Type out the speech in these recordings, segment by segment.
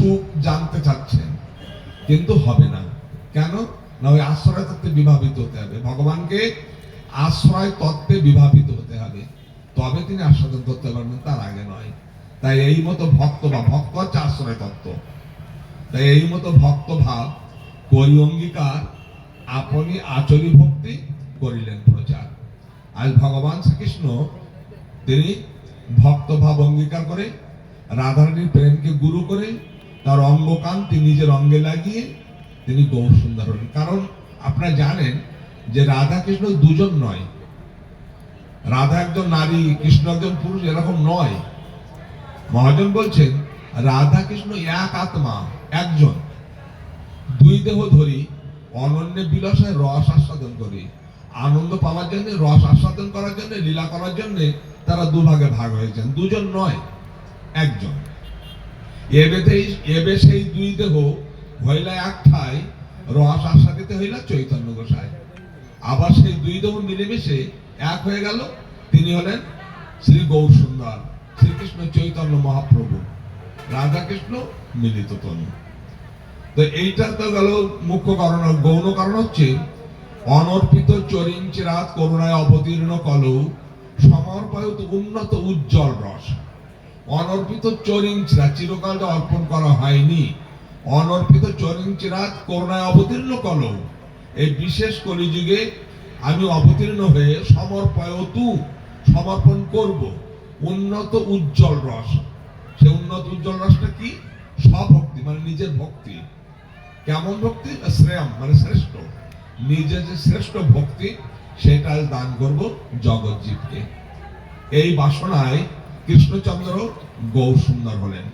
সুখ জানতে চাচ্ছেন, কিন্তু হবে না। কেন? না, ওই আশ্রয় তত্ত্বে বিভাবিত হতে হবে। ভগবানকে আশ্রয় তত্ত্বে বিভাবিত হতে হবে। তবে তিনি আস্বাদন করতে পারবেন, তার আগে নয়। তাই এই মতো ভক্ত বা ভক্ত হচ্ছে আশ্রয় তত্ত্ব। তাই এই মতো ভক্ত ভাব করি অঙ্গীকার, আপনি আচরি ভক্তি করিলেন প্রচার। আজ ভগবান শ্রীকৃষ্ণ, তিনি ভক্ত ভাব অঙ্গীকার করে, রাধারানীর প্রেমকে গুরু করে তার অঙ্গকান্তি নিজের অঙ্গে লাগিয়ে তিনি গৌর সুন্দর হলেন। কারণ আপনারা জানেন যে রাধা কৃষ্ণ দুজন নয়। রাধা একজন নারী, কৃষ্ণ একজন পুরুষ, এরকম নয়। মহাজন বলছেন, রাধা কৃষ্ণ এক আত্মা, একজন। দুই দেহ ধরি, অনন্য বিলাসে রস আস্বাদন করি। আনন্দ পাওয়ার জন্য, রস আস্বাদন করার জন্য, লীলা করার জন্য তারা দুভাগে ভাগ হয়েছেন দুজন নয়, একজন। এবেতেই এবে সেই দুই দেহ হইলা এক ঠাই, রস আস্বাদিত হইলা চৈতন্য গোসাই। আবার সেই দুই দেহ মিলেমিশে এক হয়ে গেল, তিনি হলেন শ্রী গৌর শ্রীকৃষ্ণ চৈতন্য মহাপ্রভু। রাধা কৃষ্ণ মিলিত তনু। তো এইটা তো গেল মুখ্য কারণ, গৌণ কারণ হচ্ছে অনর্পিত চরিঞ্চ রাত করুণায় অবতীর্ণ কলৌ, সমর্পায়িত উন্নত উজ্জ্বল রস। অনর্পিত চরিঞ্চরা চিরকাল যে অর্পণ করা হয়নি। অনর্পিত চরিঞ্চরাত করুণায় অবতীর্ণ কলৌ এই বিশেষ কলিযুগে আমি অবতীর্ণ হয়ে সমর্পয়তু, সমর্পণ করব। উন্নত উজ্জ্বল রস। সে উন্নত উজ্জ্বল রসটা কি? স্বভক্তি মানে নিজের ভক্তি। কেমন ভক্তি? শ্রেয়াম মানে শ্রেষ্ঠ। নিজের যে শ্রেষ্ঠ ভক্তি সেটা দান করব জগৎজীবকে এই বাসনায় কৃষ্ণচন্দ্র গৌর সুন্দর হলেন।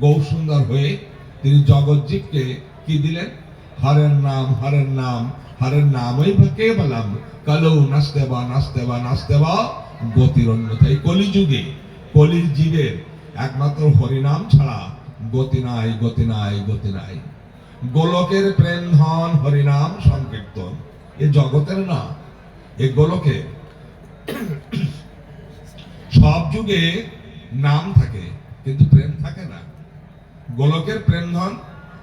গৌর সুন্দর হয়ে তিনি জগৎজীবকে কি দিলেন? হরের নাম হরের নাম, হরের নামই বা কে বললাম কালো নাচতে বা নাচতে বা নাচতে বা গতির অন্যথায় কলিযুগে কলির জীবের একমাত্র হরিনাম ছাড়া গতি নাই গতি নাই গতি নাই। গোলকের প্রেম ধন হরিনাম সংকীর্তন। এ জগতের না, এ গোলকের। সব যুগে নাম থাকে, কিন্তু প্রেম থাকে না। গোলকের প্রেম ধন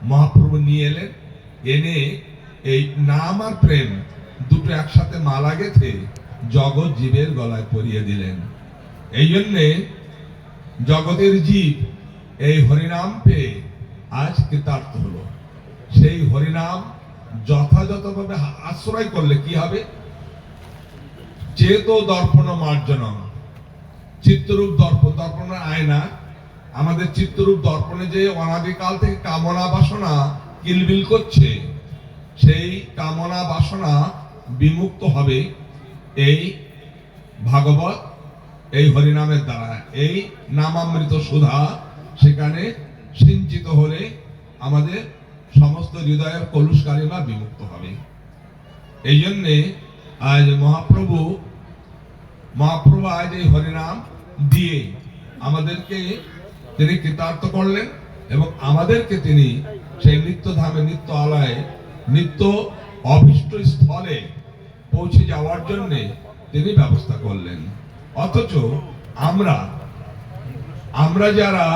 মহাপ্রভু নিয়ে এলেন। এনে এই নাম আর প্রেম দুটো একসাথে মালা গেথে জগৎ জীবের গলায় পরিয়ে দিলেন। এই জন্যে জগতের জীব এই হরিনাম পেয়ে আজ কৃতার্থ হলো। সেই হরিনাম যথাযথভাবে আশ্রয় করলে কি হবে? চেতো দর্পণ মার্জনম চিত্তরূপ দর্পণ, দর্পণের আয়না, আমাদের চিত্তরূপ দর্পণে যে অনাদিকাল থেকে কামনা বাসনা কিলবিল করছে, সেই কামনা বাসনা বিমুক্ত হবে এই ভাগবত, এই হরিনামের দ্বারা। এই নামামৃত সুধা সেখানে সিঞ্চিত হলে আমাদের সমস্ত হৃদয়ের কলুষ কালিমা বিমুক্ত হবে। এই জন্যে আজ মহাপ্রভু মহাপ্রভু আজ এই হরিনাম দিয়ে আমাদেরকে তিনি কৃতার্থ করলেন এবং আমাদেরকে তিনি সেই নিত্য ধামে নিত্য আলয়ে নিত্য অভীষ্ট স্থলে পৌঁছে যাওয়ার জন্য তিনি ব্যবস্থা করলেন। অথচ আমরা আমরা যারা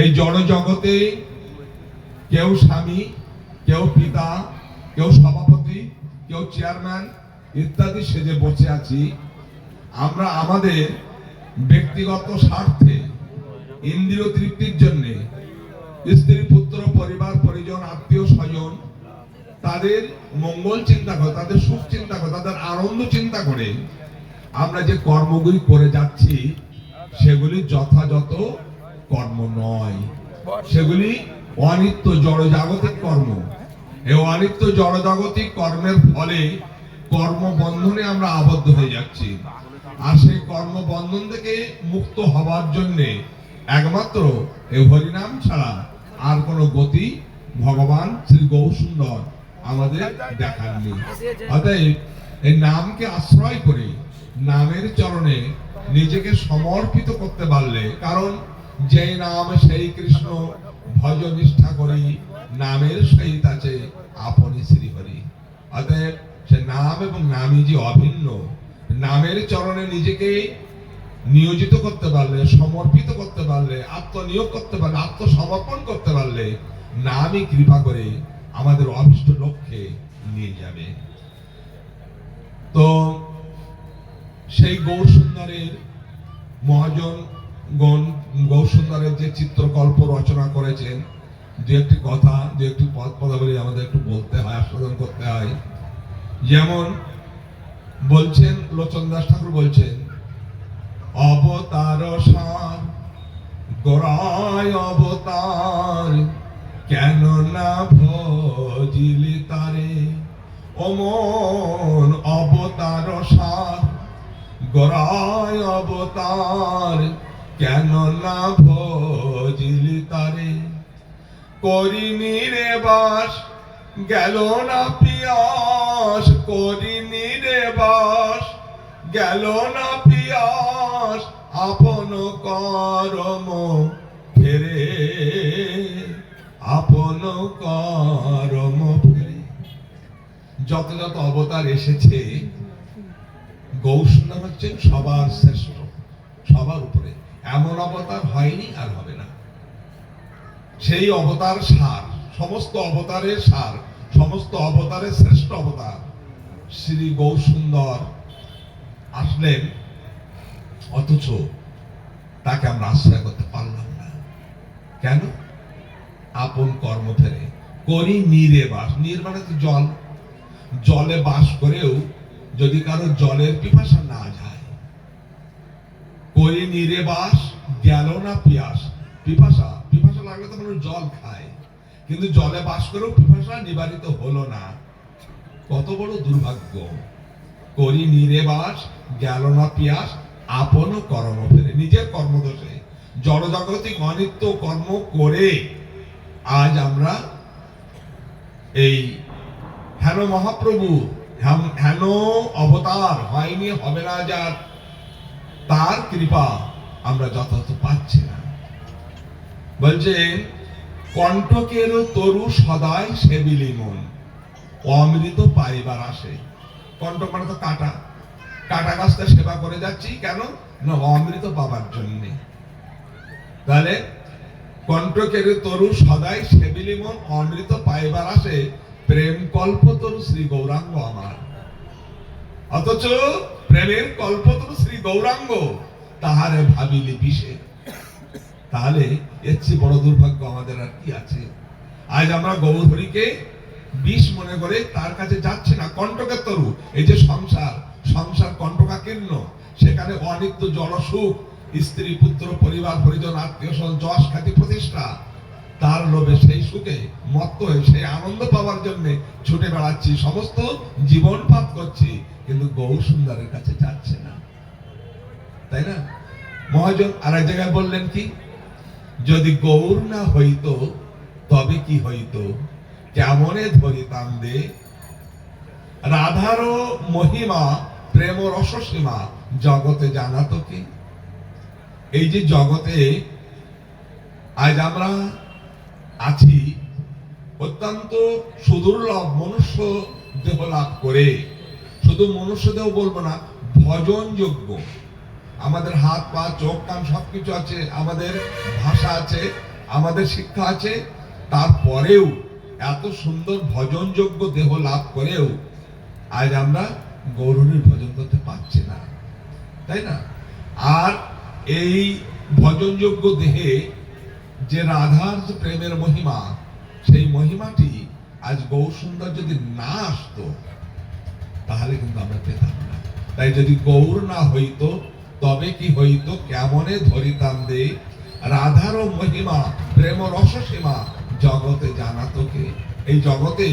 এই জড় জগতে কেউ স্বামী, কেউ পিতা, কেউ সভাপতি, কেউ চেয়ারম্যান ইত্যাদি সেজে বসে আছি। আমরা আমাদের ব্যক্তিগত স্বার্থে, ইন্দ্রিয় তৃপ্তির জন্য, স্ত্রী, পুত্র, পরিবার, পরিজন, আত্মীয়, স্বজন, তাদের মঙ্গল চিন্তা করে, তাদের সুখ চিন্তা করে, তাদের আনন্দ চিন্তা করে, আমরা যে কর্মগুলি করে যাচ্ছি, সেগুলি যথাযথ কর্ম নয়। সেগুলি অনিত্য জড়জাগতিক কর্ম। এই অনিত্য জড়জাগতিক কর্মের ফলে কর্মবন্ধনে আমরা আবদ্ধ হয়ে যাচ্ছি। আর সেই কর্মবন্ধন থেকে মুক্ত হবার জন্য একমাত্র এই হরিনাম ছাড়া আর কোনো গতি ভগবান শ্রী গৌসুন্দর আমাদের দেখাননি। অতএব এই নামকে আশ্রয় করে নামের চরণে নিজেকে সমর্পিত করতে পারলে, কারণ যে নাম সেই কৃষ্ণ ভজ নিষ্ঠা করি, নামের সহিত আছে আপনি শ্রীহরি। অতএব সে নাম এবং নামই যে অভিন্ন, নামের চরণে নিজেকে নিয়োজিত করতে পারলে, সমর্পিত করতে পারলে, আত্মনিয়োগ করতে পারলে, আত্মসমর্পণ করতে পারলে, নামই কৃপা করে আমাদের অভিষ্ট লক্ষ্যে নিয়ে যাবে। তো সেই গৌর সুন্দরের মহাজন গণ গৌর সুন্দরের যে চিত্রকল্প রচনা করেছেন, দু একটি কথা, দু একটি পদ, পদাবলী আমাদের একটু বলতে হয়, আস্বাদন করতে হয়। যেমন বলছেন লোচন দাস ঠাকুর বলছেন, অবতার গোড়ায় অবতার, কেন না ভজিলি তারে? অমন অবতার সার, গোড়ায় অবতার, কেন না ভজিলি তারে? করিনি রে বাস, গেল না পিয়াস করিনি রে বাস, গেল না পিয়াস, আপন করম ফেরে, আপন করম ফেরে। যত যত অবতার এসেছে গৌসুন্দর হচ্ছেন সবার শ্রেষ্ঠ, সবার উপরে। এমন অবতার হয়নি আর হবে না। সেই অবতার সার, সমস্ত অবতারের সার, সমস্ত অবতারের শ্রেষ্ঠ অবতার। শ্রী গৌসুন্দর আসলেন, অথচ তাকে আমরা আশ্রয় করতে পারলাম না। কেন? আপন কর্ম ফেরে করি নীরে বাস। নীর মানে তো জল। জলে বাস করেও যদি কারও জলের পিপাসা না যায়, করি নীরে বাস, গেল না পিয়াস। পিপাসা পিপাসা লাগলে তো মানুষ জল খায়। কিন্তু জলে বাস করেও পিপাসা নিবারিত হলো না। কত বড় দুর্ভাগ্য। করি নীরে বাস, গেল না পিয়াস, আপন কর্ম ফেরে, নিজের কর্মদোষে। জড়জাগতিক অনিত্য কর্ম করে আজ আমরা এই হেন মহাপ্রভু হেন- অবতার হয়নি, হবে না যার। তার কৃপা আমরা যথাযথ পাচ্ছি না। বলছেন কণ্ঠকের তরু সদাই সেবিলি মন। অমৃত পাইবার আসে। কণ্ঠক মানে তো কাটা। কাটা গাছটা সেবা করে যাচ্ছি, কেন? না, অমৃত পাবার জন্যে। তাহলে কণ্ঠকের তরু সদাই সেবিলি মন অমৃত পাইবার আসে, প্রেম কল্পতরু শ্রী গৌরাঙ্গ আমার। অথচ প্রেমের কল্পতরু শ্রী গৌরাঙ্গ তাহারে ভাবিলি বিষে। তাহলে এর চেয়ে বড় দুর্ভাগ্য আমাদের আর কি আছে? আজ আমরা গৌরহরিকে বিষ মনে করে তার কাছে যাচ্ছে না, কণ্টকের তরু। এই যে সংসার সংসার কণ্টকাকীর্ণ। সেখানে অনিত্য জলসুখ স্ত্রী, পুত্র, পরিবার, পরিজন, আত্মীয় স্বজন, যশ, খ্যাতি, প্রতিষ্ঠা। তার লোভে সেই সুখে মত্ত হয়ে, সেই আনন্দ পাওয়ার জন্য ছুটে বেড়াচ্ছি। সমস্ত জীবন পাত করছি, কিন্তু গৌর সুন্দরের কাছে যাচ্ছে না। তাই না? মহাজন আর এক জায়গায় বললেন কি? যদি গৌর না হইতো, তবে কি হইতো? কেমনে ধরিতাম দে? রাধারও মহিমা প্রেম রসসীমা জগতে জানাতো কি? এই যে জগতে আজ আমরা আছি, অত্যন্ত সুদুর্লভ মনুষ্য দেহ লাভ করে। শুধু মনুষ্য দেহ বলব না, ভজন যোগ্য। আমাদের হাত, পা, চোখ, কান সবকিছু আছে, আমাদের ভাষা আছে, আমাদের শিক্ষা আছে, তারপরেও এত সুন্দর ভজনযোগ্য দেহ লাভ করেও আজ আমরা গৌরবের ভজন করতে পারছি না। তাই না? আর এই ভজনযোগ্য দেহে যে রাধার যে প্রেমের মহিমা, সেই মহিমাটি আজ গৌর সুন্দর যদি না আসতো, তাহলে কিন্তু আমরা পেতাম না। তাই যদি গৌর না হইতো, তবে কি হইতো? কেমনে ধরিতাম দে রাধারও মহিমা প্রেম রসসীমা জগতে জানাতো কে এই জগতে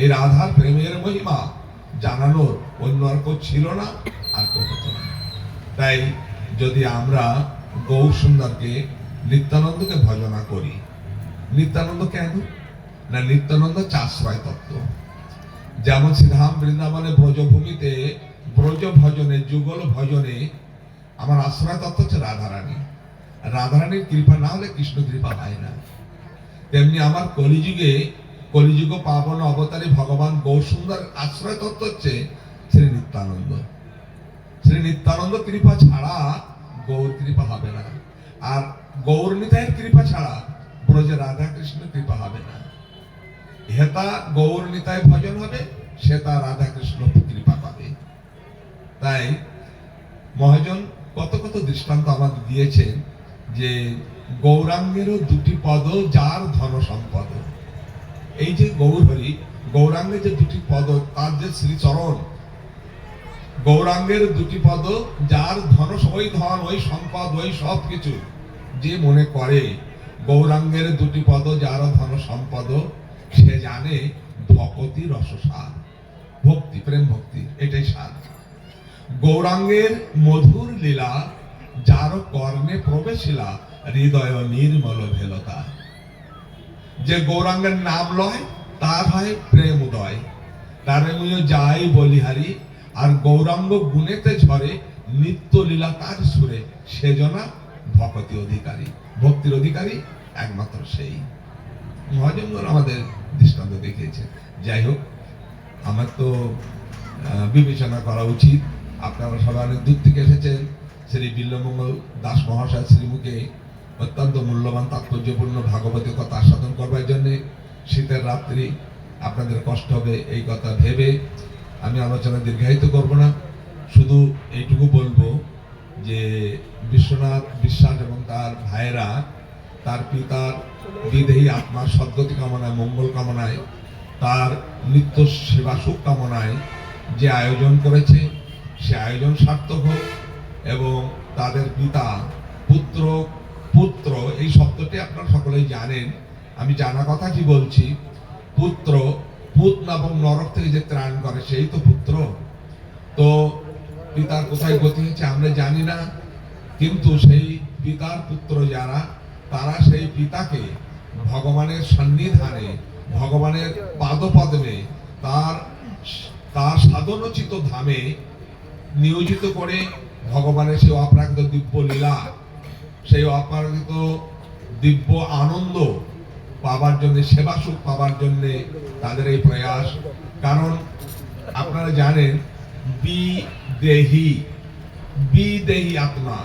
এই রাধার প্রেমের মহিমা জানানোর অন্য আর কেউ ছিল না আর কেউ হতো না। তাই যদি আমরা গৌর সুন্দরকে নিত্যানন্দকে ভজনা করি, নিত্যানন্দ কেন? না, নিত্যানন্দ আশ্রয় তত্ত্ব। যেমন শ্রীধাম বৃন্দাবনে ব্রজভূমিতে ব্রজ ভজনে যুগল ভজনে আমার আশ্রয় তত্ত্ব হচ্ছে রাধারানী। রাধারানীর কৃপা না হলে কৃষ্ণ কৃপা হয় না। তেমনি আমার কলিযুগে, কলিযুগ পাবন অবতারী ভগবান গৌসুন্দর আশ্রয় তত্ত্ব হচ্ছে শ্রী নিত্যানন্দ। শ্রী নিত্যানন্দ কৃপা ছাড়া গৌর কৃপা হবে না। আর গৌর নিতাইয়ের কৃপা ছাড়া ব্রজে রাধা কৃষ্ণ কৃপা হবে না। হেতা গৌর নিতায় ভজন হবে সে তার রাধা কৃষ্ণ কৃপা পাবে। তাই মহাজন কত কত দৃষ্টান্ত আমাদের দিয়েছেন যে গৌরাঙ্গেরও দুটি পদ, যার ধন সম্পদ। এই যে গৌরহরি, গৌরাঙ্গের যে দুটি পদ, তার যে শ্রীচরণ, গৌরাঙ্গের দুটি পদ, যার ধন ওই ধন, ওই সম্পদ, ওই সব কিছু যে মনে করে, গৌরাঙ্গের দুটি পদ, যার ধন সম্পদ, সে জানে ভকতি রসসার ভক্তি, প্রেম ভক্তি, এটাই সার গৌরাঙ্গের মধুর লীলা, যার কর্ণে প্রবেশিলা হৃদয় নির্মল ভেলতা। যে গৌরাঙ্গের নাম লয়, তার হয় প্রেম উদয়। তারে যাই বলিহারি আর গৌরাঙ্গ গুণেতে ঝরে, নিত্য লীলা তার সুরে সেজনা ভকতি অধিকারী। ভক্তির অধিকারী একমাত্র সেই। মহাজঙ্গল আমাদের দৃষ্টান্ত দেখিয়েছে। যাই হোক, আমার তো বিবেচনা করা উচিত। আপনারা সবাই অনেক দূর থেকে এসেছেন। শ্রী বিল্লমঙ্গল দাস মহাশয়, শ্রীমুখে অত্যন্ত মূল্যবান, তাৎপর্যপূর্ণ ভাগবতী কথা আস্বাদন করবার জন্যে শীতের রাত্রি আপনাদের কষ্ট হবে এই কথা ভেবে আমি আলোচনা দীর্ঘায়িত করব না। শুধু এইটুকু বলব যে বিশ্বনাথ বিশ্বাস এবং তার ভাইয়েরা, তার পিতার বিদেহী আত্মার সদ্গতি কামনায়, মঙ্গল কামনায়, তার নিত্য সেবা সুখ কামনায় যে আয়োজন করেছে, সে আয়োজন সার্থক হোক এবং তাদের পিতা, পুত্র পুত্র, এই শব্দটি আপনারা সকলেই জানেন। আমি জানা কথা কি বলছি? পুত্র, পুত এবং নরক থেকে যে ত্রাণ করে, সেই তো পুত্র। তো পিতার কোথায় গতি হচ্ছে আমরা জানি না, কিন্তু সেই পিতার পুত্র যারা, তারা সেই পিতাকে ভগবানের সন্নিধানে, ভগবানের পাদপদ্মে, তার তার সাধনোচিত ধামে নিয়োজিত করে ভগবানের সে অপ্রাকৃত দিব্য লীলা সেই অপ্রাকৃত দিব্য আনন্দ পাবার জন্য, সেবা সুখ পাবার জন্য তাদের এই প্রয়াস। কারণ আপনারা জানেন, বিদেহী বিদেহী আত্মা।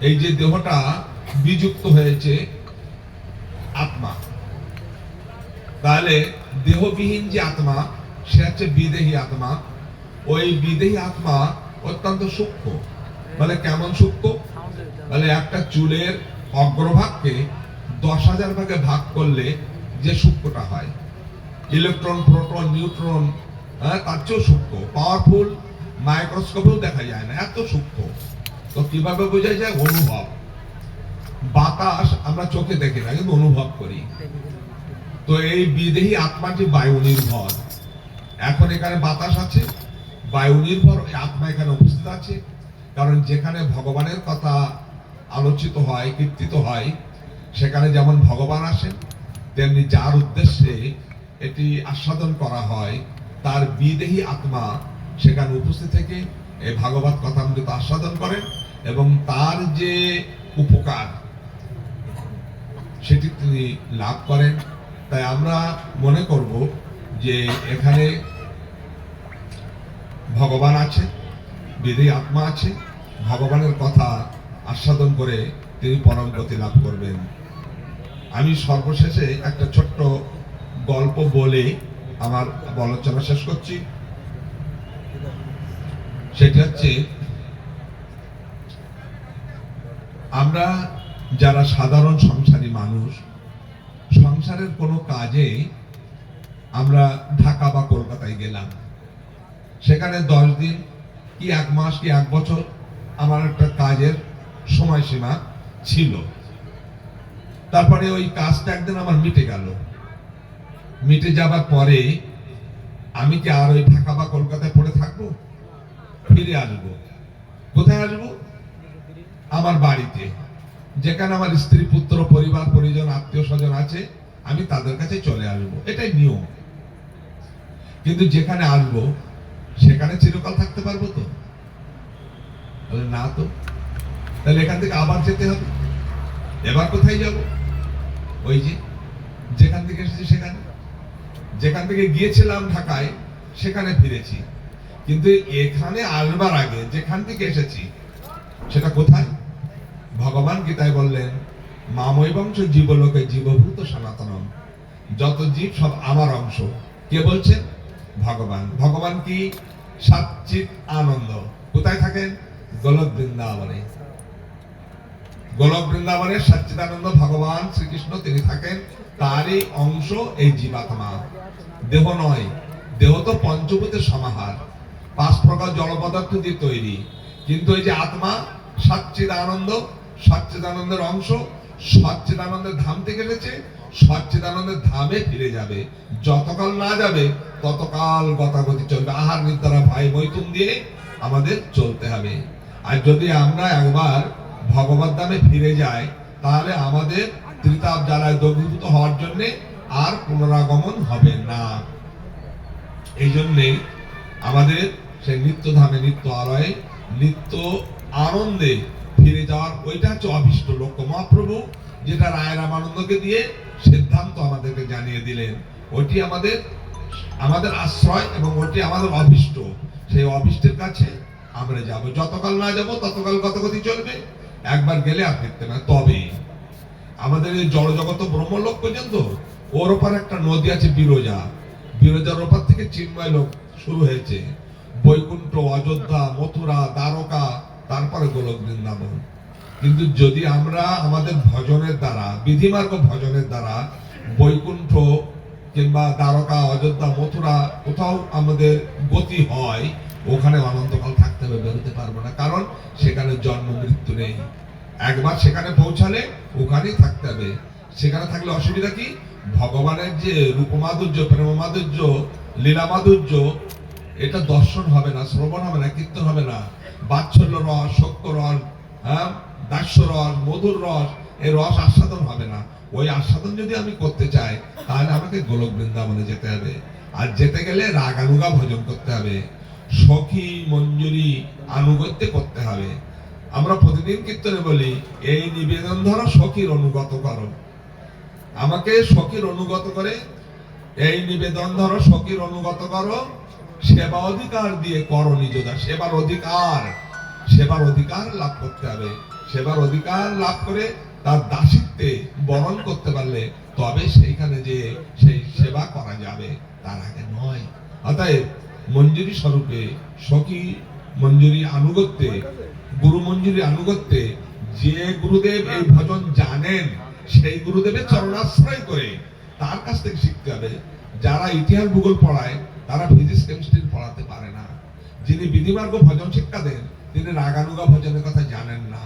এই যে দেহটা বিযুক্ত হয়েছে আত্মা। তাহলে দেহবিহীন যে আত্মা, সে হচ্ছে বিদেহী আত্মা। ওই বিদেহী আত্মা অত্যন্ত সূক্ষ্ম। বলে কেমন সূক্ষ্ম? বলে একটা চুলের অগ্রভাগকে দশ হাজার ভাগে ভাগ করলে যে সূক্ষ্মটা হয় ইলেকট্রন প্রোটন নিউট্রন হ্যাঁ, তার চেয়েও সূক্ষ্ম পাওয়ারফুল মাইক্রোস্কোপেও দেখা যায় না এত সূক্ষ্ম। তো কীভাবে বোঝা যায়? অনুভব। বাতাস আমরা চোখে দেখি না কিন্তু অনুভব করি। তো এই বিদেহী আত্মাটি বায়ু নির্ভর এখন এখানে বাতাস আছে বায়ু নির্ভর আত্মা এখানে উপস্থিত আছে। কারণ যেখানে ভগবানের কথা আলোচিত হয়, কীর্তিত হয়, সেখানে যেমন ভগবান আসেন, তেমনি যার উদ্দেশ্যে এটি আস্বাদন করা হয়, তার বিদেহী আত্মা সেখানে উপস্থিত থেকে এই ভাগবত কথামৃত আস্বাদন করেন এবং তার যে উপকার, সেটি তিনি লাভ করেন। তাই আমরা মনে করব যে এখানে ভগবান আছে বিধি আত্মা আছে ভগবানের কথা আস্বাদন করে তিনি পরম গতি লাভ করবেন। আমি সর্বশেষে একটা ছোট্ট গল্প বলে আমার আলোচনা শেষ করছি। সেটি হচ্ছে, আমরা যারা সাধারণ সংসারী মানুষ, সংসারের কোনো কাজে আমরা ঢাকা বা কলকাতায় গেলাম। সেখানে দশ দিন কি এক মাস কি এক বছর আমার একটা কাজের সময়সীমা ছিল। তারপরে ওই কাজটা একদিন আমার মিটে গেল। মিটে যাবার পরে আমি কি আর ওই ঢাকা বা কলকাতায় পড়ে থাকব? ফিরে আসব। কোথায় আসব? আমার বাড়িতে। যেখানে আমার স্ত্রী, পুত্র, পরিবার, পরিজন, আত্মীয় স্বজন আছে, আমি তাদের কাছে চলে আসব। এটাই নিয়ম। কিন্তু যেখানে আসব, সেখানে চিরকাল থাকতে পারব তো? বলে, না তো। তাহলে এখান থেকে আবার যেতে হবে। এবার কোথায় যাব? ওই যে যেখান থেকে এসেছি সেখানে। যেখান থেকে গিয়েছিলাম ঢাকায় সেখানে ফিরেছি। কিন্তু এখানে আসবার আগে যেখান থেকে এসেছি সেটা কোথায়? ভগবান গীতায় বললেন মাময় বংশ জীবলোকে জীবভূত সনাতনম। যত জীব সব আমার অংশ। কে বলছেন? ভগবান। ভগবান কি? সচ্চিত আনন্দ। কোথায় থাকেন? গোলক বৃন্দাবনে। গোলক বৃন্দাবনে সচ্চিদানন্দ ভগবান শ্রীকৃষ্ণ তিনি থাকেন। তারই অংশ এই জীবাত্মা। দেহ নয়, দেহ তো পঞ্চভূতের সমাহার। পাঁচ প্রকার জড় পদার্থ দিয়ে তৈরি। কিন্তু এই যে আত্মা, সচ্চিদানন্দ, সচ্চিদানন্দের অংশ, সচ্চিদানন্দের ধাম থেকে এসেছে, সচ্চিদানন্দের ধামে ফিরে যাবে। যতকাল না যাবে, ততকাল গতাগতি চলবে। আহার নিদ্রা, ভাই, মৈথুন দিয়ে আমাদের চলতে হবে। আর যদি আমরা একবার ভগবত ধামে ফিরে যাই, তাহলে আমাদের ত্রিতাপ জ্বালায় দগ্ধীভূত হওয়ার জন্য আর পুনরাগমন হবে না। এই জন্যে আমাদের সেই নিত্য ধামে নিত্য আলয়ে নিত্য আনন্দে ফিরে যাওয়ার ওইটা হচ্ছে অভিষ্ট লক্ষ্য। মহাপ্রভু যেটা রায় রামানন্দকে দিয়ে সিদ্ধান্ত আমাদেরকে জানিয়ে দিলেন ওটি আমাদের আমাদের আশ্রয় এবং ওটি আমাদের অভিষ্ট। সেই অভিষ্টের কাছে আমরা যাব। যতকাল না যাব, ততকাল গতগতি চলবে। একবার গেলে আর ফিরতে না। তবে আমাদের এই জড় জগৎ ব্রহ্মলোক পর্যন্ত, ওর ওপর একটা নদী আছে বিরোজা। বিরোজার ওপর থেকে চিন্ময় লোক শুরু হয়েছে। বৈকুণ্ঠ, অযোধ্যা, মথুরা, দ্বারকা, তারপরে গোলক বৃন্দাবন। কিন্তু যদি আমরা আমাদের ভজনের দ্বারা, বিধিমার্গ ভজনের দ্বারা বৈকুণ্ঠ কিংবা দ্বারকা, অযোধ্যা, মথুরা কোথাও আমাদের গতি হয় ওখানে অনন্তকাল থাকতে হবে, বেরোতে পারব না। কারণ সেখানে জন্ম, মৃত্যু নেই। একবার সেখানে পৌঁছালে ওখানেই থাকতে হবে। সেখানে থাকলে অসুবিধা কি? ভগবানের যে রূপমাধুর্য প্রেম মাধুর্য লীলা মাধুর্য এটা দর্শন হবে না, শ্রবণ হবে না, কীর্তন হবে না। বাৎসল্য রস সক্য রস হ্যাঁ দাস্য রস, মধুর রস এই রস আস্বাদন হবে না। ওই আস্বাদন যদি আমি করতে চাই, তাহলে আমাকে গোলক বৃন্দাবনে যেতে হবে। আর যেতে গেলে রাগানুগা ভোজন করতে হবে। সখী মঞ্জুরি আনুগত্য করতে হবে। আমরা প্রতিদিন কীর্তনে বলি, এই নিবেদন ধরো সখীর অনুগত করো। আমাকে সখীর অনুগত করে, এই নিবেদন ধরো সখীর অনুগত করো। সেবা অধিকার দিয়ে করো নিজদা সেবার অধিকার সেবার অধিকার লাভ করতে হবে। সেবার অধিকার লাভ করে তার দাসিত্বে বরণ করতে পারলে তবে সেইখানে যে সেই সেবা করা যাবে, তার আগে নয়। অতএব মঞ্জুরি স্বরূপে সখী মঞ্জুরি আনুগত্যে, গুরু মঞ্জুরি আনুগত্যে যে গুরুদেব এই ভজন জানেন, সেই গুরুদেবের চরণাশ্রয় করে তার কাছ থেকে শিখতে হবে। যারা ইতিহাস ভূগোল পড়ায়, তারা ফিজিক্স কেমিস্ট্রি পড়াতে পারে না। যিনি বিধিমার্গ ভজন শিক্ষা দেন, তিনি রাগানুগা ভজনের কথা জানেন না।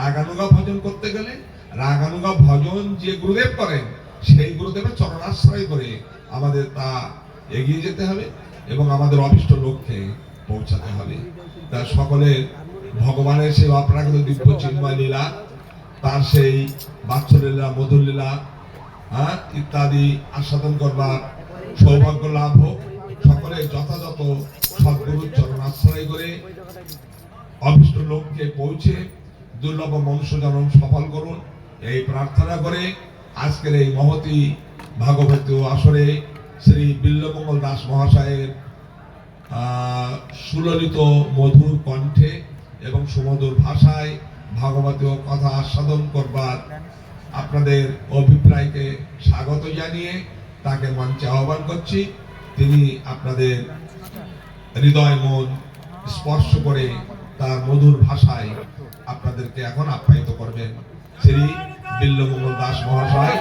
রাগানুগা ভজন করতে গেলে, রাগানুগা ভজন যে গুরুদেব করেন, সেই গুরুদেবের চরণাশ্রয় করে আমাদের তা এগিয়ে যেতে হবে। এবং আমাদের অভিষ্ট লক্ষ্যে পৌঁছাতে হবে। তা সকলের ভগবানের সেই অপরাগত দিব্য চিন্ময় লীলা, তার সেই বাৎসল্য লীলা, মধুর লীলা হ্যাঁ ইত্যাদি আস্বাদন করবার সৌভাগ্য লাভ হোক। সকলে যথাযথ সদ্গুরুর চরণ আশ্রয় করে অভিষ্ট লোককে পৌঁছে দুর্লভ মনুষ্য জন্ম সফল করুন। এই প্রার্থনা করে আজকের এই মহতি ভাগবত আসরে শ্রী বিল্লমঙ্গল দাস মহাশয়ের সুললিত মধুর কণ্ঠে এবং সুমধুর ভাষায় ভাগবতীয় কথা আস্বাদন করবার আপনাদের অভিপ্রায়কে স্বাগত জানিয়ে তাকে মঞ্চে আহ্বান করছি। তিনি আপনাদের হৃদয় মন স্পর্শ করে তার মধুর ভাষায় আপনাদেরকে এখন আপ্যায়িত করবেন। শ্রী বিল্লমঙ্গল দাস মহাশয়।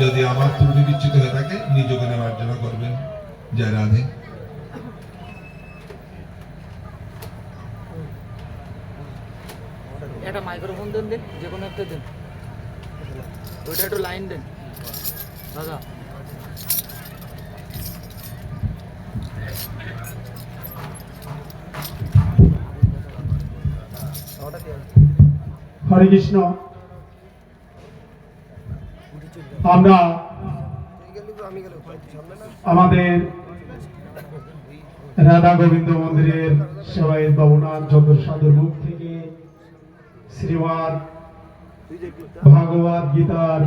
যদি আমার ত্রুটি বিচ্ছিত হয়ে থাকে নিজকে নিমজ্জনা করবেন। জয় রাধে। একটা মাইক্রোফোন দেন দেন যে কোনো একটা দেন। ওইটা একটু লাইন দেন। দাদা। হরে কৃষ্ণ। আমরা আমাদের রাধা গোবিন্দ মন্দিরের সেবায় ভবনাথ চন্দ্র সাধুর মুখ থেকে শ্রীমান ভাগবত গীতার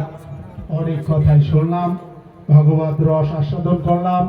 অনেক কথাই শুনলাম, ভাগবত রস আস্বাদন করলাম।